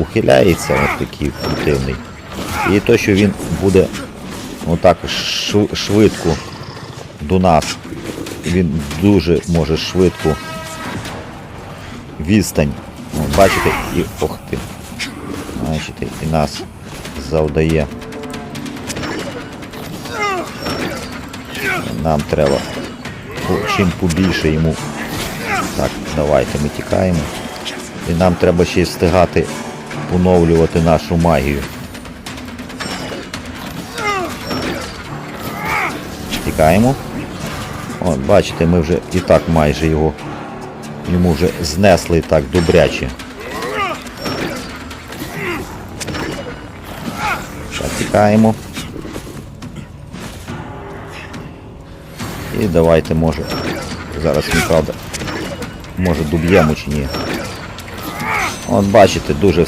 ухиляється, от такий противний. І то, що він буде отак швидко до нас. Він дуже може швидко відстань. Бачите, і ох ти. Бачите, і нас завдає. Нам треба чим побільше йому. Так, давайте ми тікаємо. І нам треба ще й встигати оновлювати нашу магію. Тікаємо. От, бачите, ми вже і так майже його йому вже знесли так добряче. Тікаємо. І давайте може. Зараз ми правда. Може доб'ємо чи ні. От бачите, дуже все